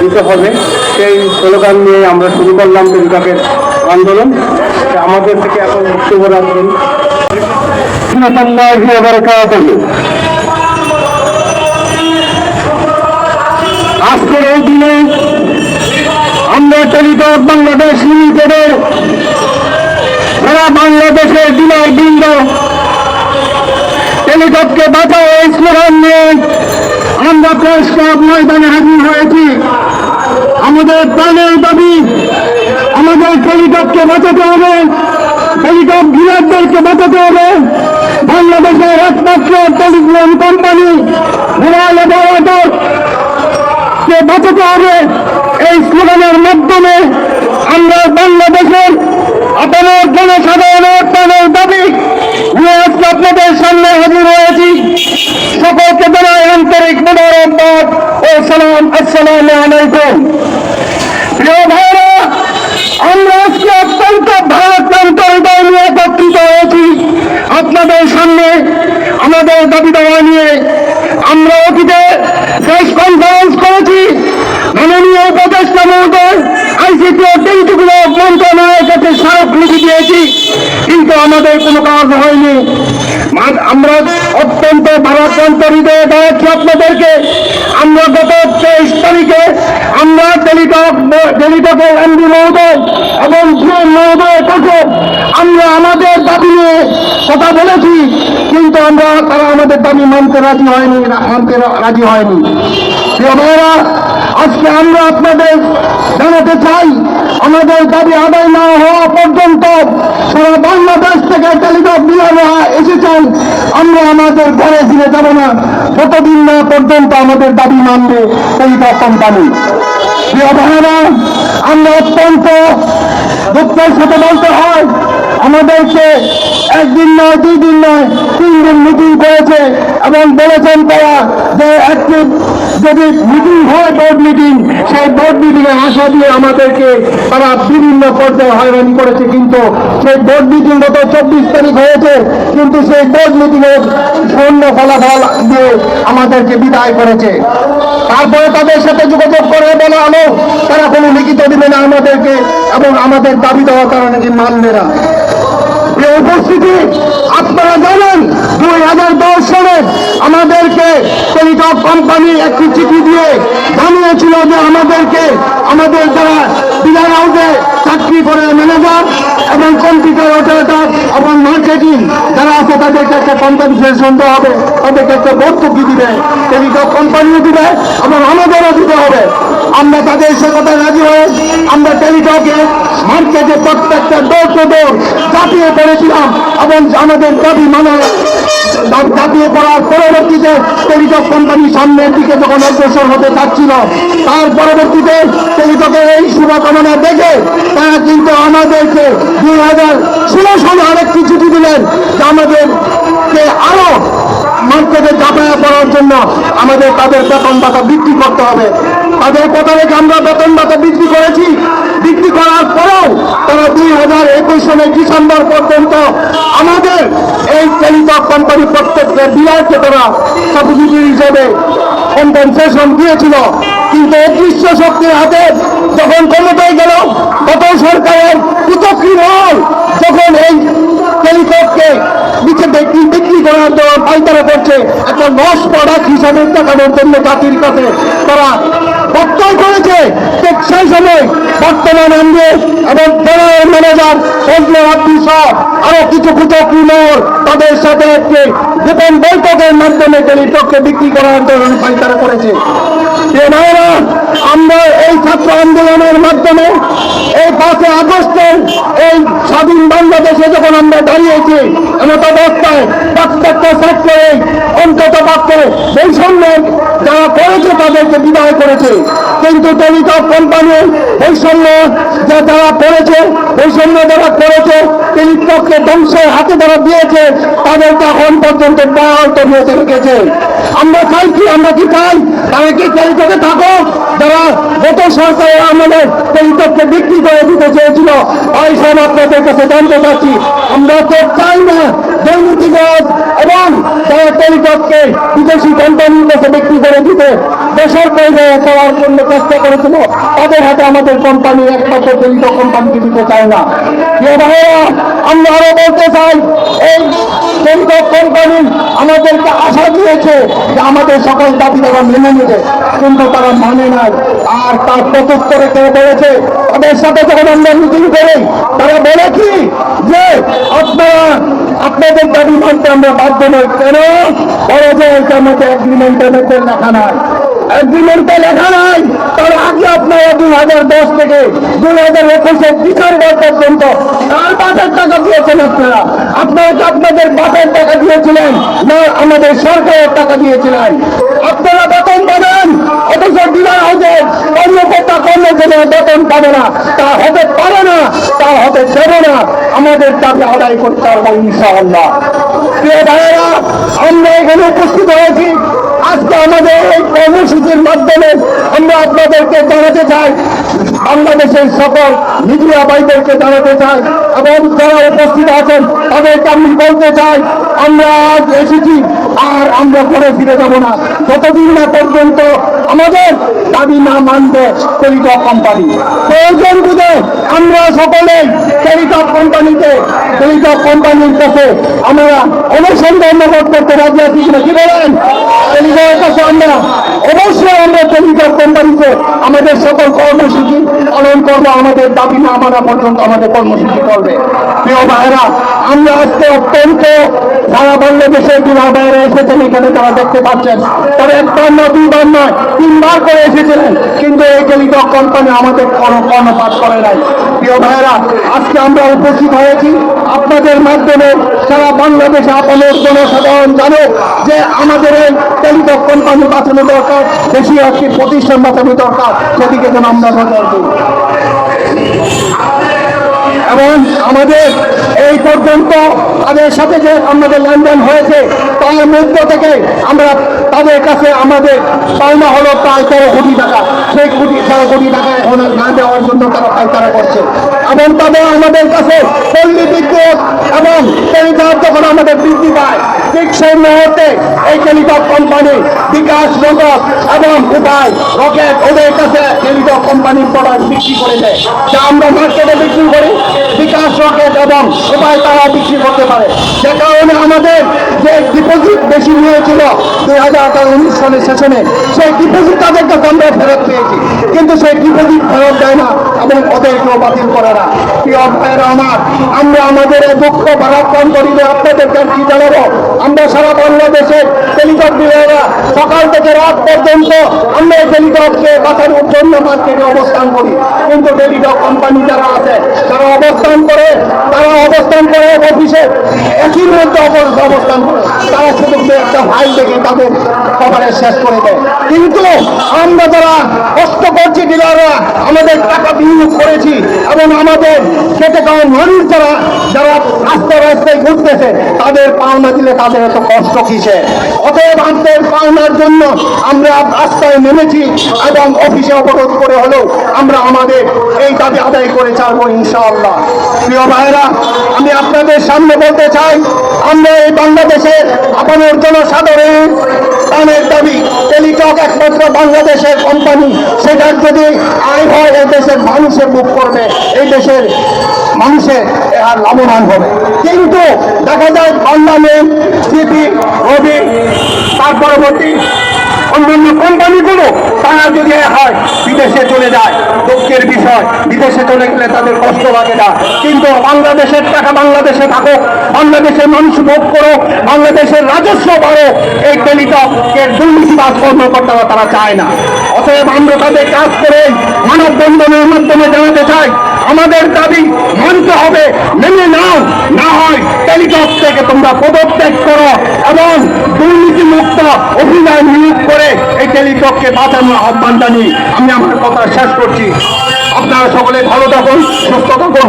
দিতে হবে। সেই স্লোগান নিয়ে আমরা শুরু করলাম টেলিটকের আন্দোলন। আমাদের থেকে এখন বক্তব্য রাখবেন আজকের এই দিনে আমরা টেলিটক বাংলাদেশ লিমিটেডের সারা বাংলাদেশের ডিলার বৃন্দ টেলিটককে বাঁচাও এই স্লোগান নিয়ে আমরা প্রেস ক্লাব ময়দানে হাজির হয়েছি। আমাদের প্রাণের দাবি, আমাদের টেলিটককে বাঁচাতে হবে টেলিটক ডিলারদেরকে বাঁচাতে হবে। বাংলাদেশের একমাত্র টেলিগ্রাম কোম্পানি মোবাইল বাঁচাতে হবে। এই স্লোগানের মাধ্যমে আমরা বাংলাদেশের আপনার জনসাধারণের প্রাণের দাবি আজকে আপনাদের সামনে হাজির হয়েছি সকলকে জানাই আন্তরিক মোবারকবাদ ও সালাম, আসসালাম আলাইকুম। প্রিয় ভাইরা, আমরা আজকে অত্যন্ত ভারাক্রান্ত হৃদয় নিয়ে একত্রিত হয়েছি। আপনাদের সামনে আমাদের দাবি দাওয়া নিয়ে আমরা অতীতে প্রেস কনফারেন্স করেছি। মাননীয় উপদেষ্টা মহোদয় মন্ত্রণালয়ের কাছে স্মারকলিপি দিয়েছি, কিন্তু আমাদের কোনো কাজ হয়নি। আমরা অত্যন্ত ভারাক্রান্ত হৃদয়ে দেখাচ্ছি আপনাদেরকে, আমরা গত তেইশ তারিখে আমরা টেলিটক, টেলিটকের এমডি মহোদয় এবং জিএম মহোদয়ের কাছে আমরা আমাদের দাবি নিয়ে কথা বলেছি, কিন্তু আমরা, তারা আমাদের দাবি মানতে রাজি হয়নি, মানতে রাজি হয়নি। আজকে আমরা আপনাদের জানাতে চাই আমাদের দাবি আদায় না হওয়া পর্যন্ত সারা বাংলাদেশ থেকে টেলিগ্রাফ বিরামরা এসেছেন। আমরা আমাদের ঘরে ফিরে যাব না। কতদিন না পর্যন্ত আমাদের দাবি মানবে টেলিগ্রাফ কোম্পানি। প্রিয় ভাইরা আমরা অত্যন্ত দুঃখের সাথে বলতে হয় আমাদেরকে একদিন নয় দুই দিন নয় তিন দিন মিটিং করেছে এবং বলেছেন তারা যে একটি যদি মিটিং হয় বোর্ড মিটিং সেই বোর্ড মিটিং এ আশা দিয়ে আমাদেরকে তারা বিভিন্ন পর্যায়ে হয়রানি করেছে। কিন্তু সেই বোর্ড মিটিং গত চব্বিশ তারিখ হয়েছে, কিন্তু সেই বোর্ড মিটিং এর শূন্য ফলাফল দিয়ে আমাদেরকে বিদায় করেছে। তারপরে তাদের সাথে যোগাযোগ করে বলা হলো তারা কোনো লিখিত দিবে না আমাদেরকে এবং আমাদের দাবি দেওয়ার কারণে কি মানবে না। এই উপস্থিতি আপনারা জানেন, দুই হাজার দশ সালে আমাদেরকে টেলিটক কোম্পানি একটি চিঠি দিয়ে জানিয়েছিল যে আমাদেরকে আমাদের যারা ডিলার হাউসে চাকরি করে ম্যানেজার এবং কম্পিউটার অপারেটর এবং মার্কেটিং যারা আছে, তাদেরকে একটা কম্পেনসেশন দেওয়া হবে। তাদেরকে একটা ভর্তুকি দিবে। টেলিটক কোম্পানিও দিবে এবং আমাদেরও দিতে হবে। আমরা তাদের সে কথা আমরা টেলিটকে মার্কেটে প্রত্যেকটা ডোর টু ডোর চাপিয়ে পড়েছিলাম এবং আমাদের দাবি মানে চাপিয়ে পড়ার পরবর্তীতে টেলিটক কোম্পানি সামনের দিকে যখন অগ্রসর হতে চাচ্ছিল, তার পরবর্তীতে টেলিটকের এই শুভকামনা দেখে তারা কিন্তু আমাদেরকে দুই হাজার ষোলো সালে আরেকটি চিঠি দিলেন যে আমাদেরকে আরও মার্কেটে চাপায়া পড়ার জন্য আমাদের তাদের বেতন ভাতা বৃদ্ধি করতে হবে। তাদের কথা রেখে আমরা বেতন ভাতা বৃদ্ধি করেছি। বৃদ্ধি করার পরেও তারা দুই হাজার একুশ সালের ডিসেম্বর পর্যন্ত আমাদের এই টেলিটক কোম্পানি প্রত্যেকটা ডিলারকে তারা সাবসিডি হিসেবে কম্পেনসেশন দিয়েছিল। কিন্তু অদৃশ্য শক্তির হাতে যখন ক্ষমতায় গেল গত সরকারের কুতক্রিমল যখন এই টেলিটককে নিচে বিক্রি বিক্রি করার জন্য পাইতারা করছে। একটা লস প্রোডাক্ট হিসাবে দেখানোর জন্য জাতির কাছে তারা প্রত্যয় করেছে। ঠিক সেই সময় বর্তমান এমডি এবং জেনারেল ম্যানেজার ফজলে আব্দুল সহ আরও কিছু কুচক্রি মোড় তাদের সাথে একটি গোপন বৈঠকের মাধ্যমে টেলিটককে বিক্রি করার জন্য পাইতারা করেছে। আমরা এই ছাত্র আন্দোলনের মাধ্যমে এই পাঁচে আগস্টের এই স্বাধীন বাংলাদেশে যখন আমরা দাঁড়িয়েছি এমত অবস্থায় প্রত্যেকটা সেক্টরে অন্তত পক্ষে বৈষম্য যারা করেছে তাদেরকে বিদায় করেছে। কিন্তু টেলিটক কোম্পানি বৈষম্য যা যারা করেছে বৈষম্য যারা করেছে টেলিটককে ধ্বংসের হাতে তারা দিয়েছে তাদেরকে এখন পর্যন্ত বহাল তবিয়তে রেখেছে। আমরা চাই কি আমরা কি চাই, তারা কি টেলিটকে থাকো যারা গত সরকারে আমাদের টেলিটককে বিক্রি করে দিতে চেয়েছিল। ওই সব আপনাদের কাছে জানতে চাচ্ছি, আমরা তো চাই না দুর্নীতিবাদ এবং তারা টেলিটককে বিদেশি কোম্পানির কাছে বিক্রি করে দিতে। দেশের পর্যায়ে চলার জন্য চেষ্টা করেছিল, তাদের হাতে আমাদের কোম্পানি একমাত্র জড়িত কোম্পানিকে দিতে চায় না। আমরা আরও বলতে চাই, এই জড়িত কোম্পানি আমাদেরকে আশা দিয়েছে যে আমাদের সকল দাবি তারা মেনে নেবে, কিন্তু তারা মানে নাই। আর তার প্রত্যুত্তরে কেউ বলেছে, তাদের সাথে যখন আমরা মিটিং করি, তারা বলে কি যে, আপনারা, আপনাদের দাবি মানতে আমরা বাধ্য নই। কেন? বড় যে এটার মধ্যে এগ্রিমেন্টের মধ্যে লেখা নাই। এগ্রিমেন্টে লেখা নাই। তার আগে আপনারা দুই হাজার দশ থেকে দুই হাজার একুশের ডিসেম্বর পর্যন্ত কার বাসের টাকা দিয়েছেন আপনারা। আপনারা কি আপনাদের বাসের টাকা দিয়েছিলেন? না, আমাদের সরকারের টাকা দিয়েছিলেন। আপনারা বেতন পাবেন। অথচ ডিলার হাউসের কর্মকর্তা কর্মচারীরা বেতন পাবে না। তা হতে পারে না, তা হতে দেবে না। আমাদের দাবি আদায় করতে পারব ইনশাআল্লাহ। প্রিয় ভাইয়েরা, আমরা এখানে উপস্থিত হয়েছি। আজকে আমাদের এই কর্মসূচির মাধ্যমে আমরা আপনাদেরকে জানাতে চাই, বাংলাদেশের সকল মিডিয়া ভাইদেরকে জানাতে চাই এবং যারা উপস্থিত আছেন তাদেরকে আমি বলতে চাই, আমরা আজ এসেছি আর আমরা ঘরে ফিরে যাব না। যতদিন না পর্যন্ত আমাদের দাবি না মানবে টেলিটক কোম্পানি। প্রয়োজন বুঝে আমরা কোম্পানিতে টেলিটক কোম্পানির কাছে আমরা অনুসন্ধান ধন্যবাদ করতে রাজি আছি কিনা কি বলেন? টেলিটকের কাছে আমরা অবশ্যই আমরা টেলিটক কোম্পানিতে আমাদের সকল কর্মসূচি পালন করব, আমাদের দাবি না মানা পর্যন্ত আমাদের কর্মসূচি করবে প্রিয় ভাইরা আমরা আজকে অত্যন্ত সারা বাংলাদেশের বিবাহ বাইরে এসেছেন, এখানে তারা দেখতে পাচ্ছেন, তবে একবার না দুইবার নয়, তিনবার করে এসেছিলেন। কিন্তু এই টেলিটক কোম্পানি আমাদের কোনো কর্ণপাত করে নাই। প্রিয় ভাইরা আজকে আমরা উপস্থিত হয়েছি। আপনাদের মাধ্যমে সারা বাংলাদেশে আপনাদের জনসাধারণ জানে যে আমাদের এই টেলিটক কোম্পানি বাঁচানো দরকার বেশি একটি প্রতিষ্ঠান বাঁচানো দরকার। সেদিকে যেন আমরা নজর দিই। এবং আমাদের এই পর্যন্ত তাদের সাথে যে আমাদের লেনদেন হয়েছে, তার মধ্য থেকে আমরা তাদের কাছে আমাদের পাওনা হলো প্রায় তেরো কোটি টাকা। সেই কোটি, তেরো কোটি টাকা এখন না দেওয়ার জন্য তারা পাইকারা করছে। এবং তাদের আমাদের কাছে পল্লী বিদ্যুৎ এবং টেলিটক যখন আমাদের বৃদ্ধি পায়, ঠিক সেই মুহূর্তে এই টেলিটক কোম্পানি বিকাশ রকত এবং উপায় রকেট কোম্পানির প্রোডাক্ট বিক্রি করে দেয়। যা আমরা মার্কেটে বিক্রি করি, বিকাশ রকেট এবং সবাই তারা বিক্রি করতে পারে। যে কারণে আমাদের যে ডিপোজিট বেশি নিয়েছিল দুই হাজার আঠারো উনিশ সালের সেশনে সেই ডিপোজিট তাদের কাছে আমরা ফেরত পেয়েছি। কিন্তু সেই ডিপোজিট ফেরত দেয় না এবং ওদেরকেও বাতিল করে না। প্রিয় ভাইয়েরা আমার, আমরা আমাদের দুঃখ ভারাক্রাম করিলে আপনাদেরকে আর কি জানাব? আমরা সারা বাংলাদেশের টেলিটক বিভাগরা সকাল থেকে রাত পর্যন্ত আমরা এই টেলিটককে বাঁচানোর জন্য মার্কেটে অবস্থান করি। কিন্তু টেলিটক কোম্পানি যারা আছে, তারা অবস্থান করে, তারা অবস্থান করে অফিসে একই মধ্যে অব- অবস্থান করে। তারা শুধু একটা ফাইল দেখে তাদের কভারেজ শেষ করে দেয়। কিন্তু আমরা যারা কষ্ট করছি ডিলাররা আমাদের টাকা বিনিয়োগ করেছি এবং আমাদের খেতে খাওয়া মানুষ যারা যারা রাস্তায় রাস্তায় ঘুরতেছে, তাদের পাওনা দিলে তাদের এত কষ্ট কিসে? অতএব আমাদের পাওনার জন্য আমরা রাস্তায় নেমেছি এবং অফিসে অবরোধ করে হলেও আমরা আমাদের এই দাবি আদায় করে ছাড়বো ইনশাআল্লাহ। প্রিয় ভাইরা আমি আপনাদের সামনে বলতে চাই, আমরা এই বাংলাদেশের আপনার জনসাধারণ প্রাণের দাবি, টেলিটক একমাত্র বাংলাদেশের কোম্পানি সেটার যদি আয় হয় এই দেশের মানুষের মুখ করবে, এই দেশের মানুষের আর লাভবান হবে। কিন্তু দেখা যায় বাংলাদেশ সিপি রবি, তার পরবর্তী অন্যান্য কোম্পানিগুলো তারা যদি হয় বিদেশে চলে যায়, দুঃখের বিষয়, বিদেশে চলে গেলে তাদের কষ্ট লাগে না। কিন্তু বাংলাদেশের টাকা বাংলাদেশে থাকো বাংলাদেশের মানুষ ভোগ করো বাংলাদেশের রাজস্ব বাড়ো এই টেলিটকের দুর্নীতিবাদ কর্মকর্তারা তারা চায় না। অতএব আমরা তাদের কাজ করে মানববন্ধনের মাধ্যমে জানাতে চাই আমাদের দাবি মানতে হবে, মেনে নাও। না হয় টেলিটক থেকে তোমরা পদত্যাগ করো এবং দুর্নীতি মুক্ত অভিযান নিয়োগ করে এই টেলিটককে বাঁচানোর আহ্বান জানিয়ে আমি আমার কথা শেষ করছি। আপনারা সকলে ভালো থাকুন, সুস্থ থাকুন।